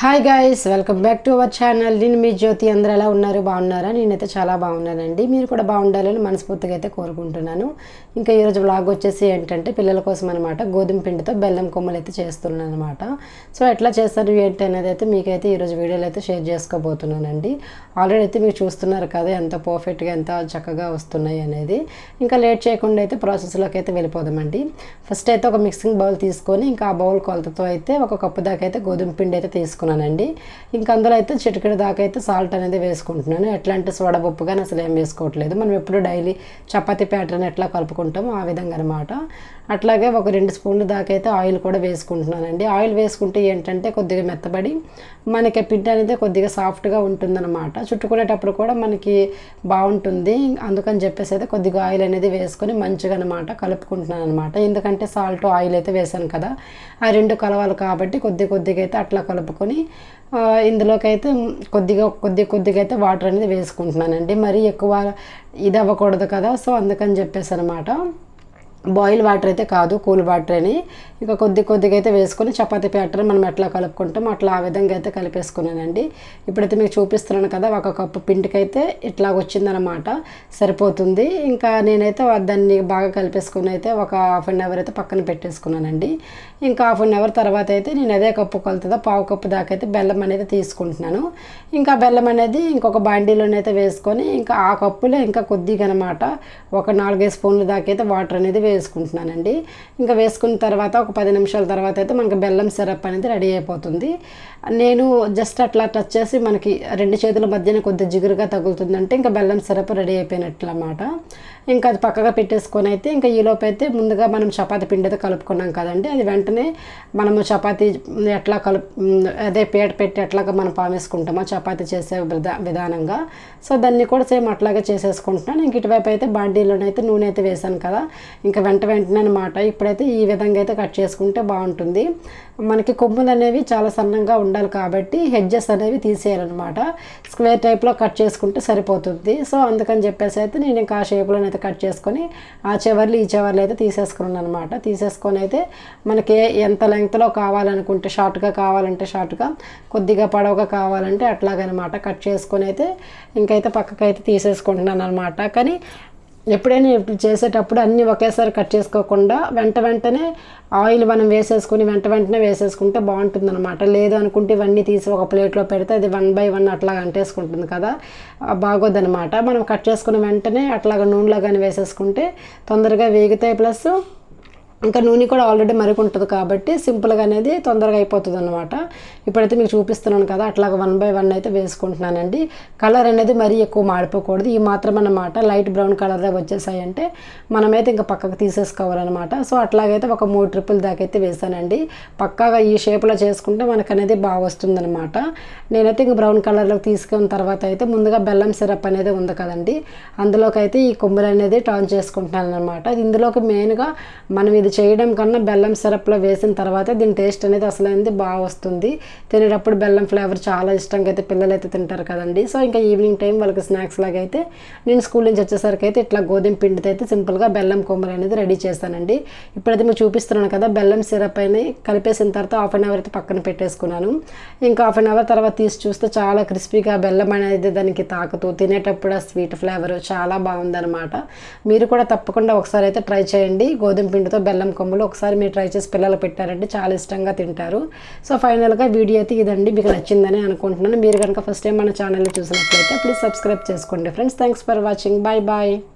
Hi guys welcome back to our channel నేను మీ జ్యోతి అందరూ ఎలా ఉన్నారు? బాగున్నారా? నేనైతే చాలా బాగున్నానండి. మీరు కూడా బాగుండాలని మనస్ఫూర్తిగా అయితే కోరుకుంటున్నాను. ఇంకా ఈరోజు బ్లాగ్ వచ్చేసి ఏంటంటే పిల్లల కోసం అనమాట గోధుమ పిండితో బెల్లం కొమ్మలు అయితే చేస్తున్నాను అనమాట సో ఎట్లా చేస్తారు ఏంటి అనేది అయితే మీకైతే ఈరోజు వీడియోలో అయితే షేర్ చేసుకోబోతున్నానండి. ఆల్రెడీ అయితే మీరు చూస్తున్నారు కదా ఎంత పర్ఫెక్ట్గా ఎంత చక్కగా వస్తున్నాయి అనేది. ఇంకా లేట్ చేయకుండా అయితే ప్రాసెస్లోకి అయితే వెళ్ళిపోదామండి. ఫస్ట్ అయితే ఒక మిక్సింగ్ బౌల్ తీసుకొని ఇంకా ఆ బౌల్ కొలతతో అయితే ఒక కప్పు దాకా అయితే గోధుమ పిండి అయితే వేసుకున్నానండి. ఇంకా అందులో అయితే చిటికెడు దాకా అయితే సాల్ట్ అనేది వేసుకుంటున్నాను. ఎట్లాంటి సోడపప్పు కానీ అసలు ఏం వేసుకోవట్లేదు. మనం ఎప్పుడు డైలీ చపాతీ ప్యాటర్న్ ఎట్లా కలుపుకుంటామో ఆ విధంగా అనమాట అట్లాగే ఒక రెండు స్పూన్లు దాకా అయితే ఆయిల్ కూడా వేసుకుంటున్నానండి. ఆయిల్ వేసుకుంటే ఏంటంటే కొద్దిగా మెత్తబడి మనకి పిండి అనేది కొద్దిగా సాఫ్ట్గా ఉంటుందన్నమాట. చుట్టుకునేటప్పుడు కూడా మనకి బాగుంటుంది. అందుకని చెప్పేసి అయితే కొద్దిగా ఆయిల్ అనేది వేసుకొని మంచిగా అనమాట కలుపుకుంటున్నాను అనమాట ఎందుకంటే సాల్ట్ ఆయిల్ అయితే వేసాను కదా. ఆ రెండు కలవాలి కాబట్టి కొద్ది కొద్దిగా అయితే అట్లా కలుపుకొని ఆ, ఇందులోకి అయితే కొద్దిగా కొద్ది కొద్దిగా అయితే వాటర్ అనేది వేసుకుంటున్నానండి. మరీ ఎక్కువ ఇది అవ్వకూడదు కదా సో అందుకని చెప్పేసి అనమాట బాయిల్ వాటర్ అయితే కాదు కూల్ వాటర్ అని. ఇంకా కొద్ది కొద్దిగా అయితే వేసుకొని చపాతీ ప్యాటర్ మనం ఎట్లా కలుపుకుంటాం అట్లా ఆ విధంగా అయితే కలిపేసుకున్నానండి. ఇప్పుడైతే మీకు చూపిస్తున్నాను కదా ఒక కప్పు పిండికైతే ఇట్లా వచ్చిందనమాట సరిపోతుంది. ఇంకా నేనైతే దాన్ని బాగా కలిపేసుకుని అయితే ఒక హాఫ్ అన్ అవర్ అయితే పక్కన పెట్టేసుకున్నానండి. ఇంకా హాఫ్ అన్ అవర్ తర్వాత అయితే నేను అదే కప్పు కొలుతుందా పావు కప్పు దాకా అయితే బెల్లం అనేది తీసుకుంటున్నాను. ఇంకా బెల్లం అనేది ఇంకొక బాండీలోనైతే వేసుకొని ఇంకా ఆ కప్పులో ఇంకా కొద్దిగా అనమాట ఒక నాలుగైదు స్పూన్ల దాకా అయితే వాటర్ అనేది వేసుకుంటున్నానండి. ఇంకా వేసుకున్న తర్వాత ఒక పది నిమిషాల తర్వాత అయితే మనకి బెల్లం సిరప్ అనేది రెడీ అయిపోతుంది. నేను జస్ట్ అట్లా టచ్ చేసి మనకి రెండు చేతుల మధ్యన కొద్దిగా జిగురుగా తగులుతుందంటే ఇంకా బెల్లం సిరప్ రెడీ అయిపోయినట్లు అన్నమాట. ఇంకా అది పక్కగా పెట్టేసుకొని అయితే ఇంకా ఈలోపు అయితే ముందుగా మనం చపాతీ పిండి అయితే కలుపుకున్నాం కదండి. అది వెంటనే మనము చపాతీ ఎట్లా కలుపు అదే పీట పెట్టి ఎట్లాగా మనం పామేసుకుంటామో చపాతీ చేసే విధానంగా. సో దాన్ని కూడా సేమ్ అట్లాగే చేసేసుకుంటున్నాను. ఇంక ఇటువైపు అయితే బాండీలోనైతే నూనె అయితే వేసాను కదా. ఇంకా వెంట వెంటనే అనమాట ఇప్పుడైతే ఈ విధంగా అయితే కట్ చేసుకుంటే బాగుంటుంది. మనకి కొమ్ములు అనేవి చాలా సన్నంగా ఉండాలి కాబట్టి హెడ్జెస్ అనేవి తీసేయాలన్నమాట. స్క్వేర్ టైప్లో కట్ చేసుకుంటే సరిపోతుంది. సో అందుకని చెప్పేసి అయితే నేను ఇంకా ఆ షేప్లోనైతే కట్ చేసుకొని ఆ చివర్లు ఈ చివర్లు అయితే తీసేసుకున్నాను అనమాట తీసేసుకొని అయితే మనకి ఎంత లెంగ్త్లో కావాలనుకుంటే షార్ట్గా కావాలంటే షార్ట్గా కొద్దిగా పొడవుగా కావాలంటే అట్లాగనమాట కట్ చేసుకొని అయితే ఇంకైతే పక్కకైతే తీసేసుకుంటున్నాను అనమాట కానీ ఎప్పుడైనా ఇప్పుడు చేసేటప్పుడు అన్నీ ఒకేసారి కట్ చేసుకోకుండా వెంట వెంటనే ఆయిల్ మనం వేసేసుకుని వెంట వెంటనే వేసేసుకుంటే బాగుంటుంది అనమాట లేదు అనుకుంటే ఇవన్నీ తీసి ఒక ప్లేట్లో పెడితే అది వన్ బై వన్ అట్లా అంటేసుకుంటుంది కదా. బాగోదనమాట మనం కట్ చేసుకున్న వెంటనే అట్లాగా నూనెలో కానీ వేసేసుకుంటే తొందరగా వేగుతాయి ప్లస్ ఇంకా నూనె కూడా ఆల్రెడీ మరిగి ఉంటుంది కాబట్టి సింపుల్గా అనేది తొందరగా అయిపోతుంది అనమాట ఇప్పుడైతే మీకు చూపిస్తున్నాను కదా అట్లాగా వన్ బై వన్ అయితే వేసుకుంటున్నానండి. కలర్ అనేది మరీ ఎక్కువ మాడిపోకూడదు. ఈ మాత్రం అన్నమాట లైట్ బ్రౌన్ కలర్ వచ్చేసాయంటే మనమైతే ఇంకా పక్కకు తీసేసుకోవాలన్నమాట. సో అట్లాగైతే ఒక మూడు ట్రిప్పుల దాకా అయితే వేసానండి. పక్కాగా ఈ షేప్లో చేసుకుంటే మనకు అనేది బాగా వస్తుందన్నమాట. నేనైతే ఇంక బ్రౌన్ కలర్లో తీసుకున్న తర్వాత అయితే ముందుగా బెల్లం సిరప్ అనేది ఉంది కదండి. అందులోకి అయితే ఈ కొమ్ములు అనేది టర్న్ చేసుకుంటున్నాను అనమాట ఇందులోకి మెయిన్గా మనం ఇది చేయడం కన్నా బెల్లం సిరప్లో వేసిన తర్వాత దీని టేస్ట్ అనేది అసలు అనేది బాగా వస్తుంది. తినేటప్పుడు బెల్లం ఫ్లేవర్ చాలా ఇష్టంగా అయితే పిల్లలు అయితే తింటారు కదండి. సో ఇంకా ఈవినింగ్ టైం వాళ్ళకి స్నాక్స్ లాగా అయితే నేను స్కూల్ నుంచి వచ్చేసరికి అయితే ఇట్లా గోధుమ పిండితో అయితే సింపుల్గా బెల్లం కొమ్మలు అనేది రెడీ చేస్తానండి ఇప్పుడైతే మీకు చూపిస్తున్నాను కదా బెల్లం సిరప్ అని కలిపేసిన తర్వాత హాఫ్ అన్ అవర్ అయితే పక్కన పెట్టేసుకున్నాను. ఇంకా హాఫ్ అన్ అవర్ తర్వాత తీసి చూస్తే చాలా క్రిస్పీగా బెల్లం అనేది దానికి తాకుతూ తినేటప్పుడు ఆ స్వీట్ ఫ్లేవర్ చాలా బాగుందనమాట మీరు కూడా తప్పకుండా ఒకసారి అయితే ట్రై చేయండి. గోధుమ పిండితో బెల్లం కొమ్మలు ఒకసారి మీరు ట్రై చేసి పిల్లలు పెట్టారంటే చాలా ఇష్టంగా తింటారు. సో ఫైనల్గా వీడియో అయితే ఇదండి. మీకు నచ్చిందని అనుకుంటున్నాను. మీరు కనుక ఫస్ట్ టైం మన ఛానల్ని చూసినట్లయితే ప్లీజ్ సబ్స్క్రైబ్ చేసుకోండి. Friends thanks for watching bye bye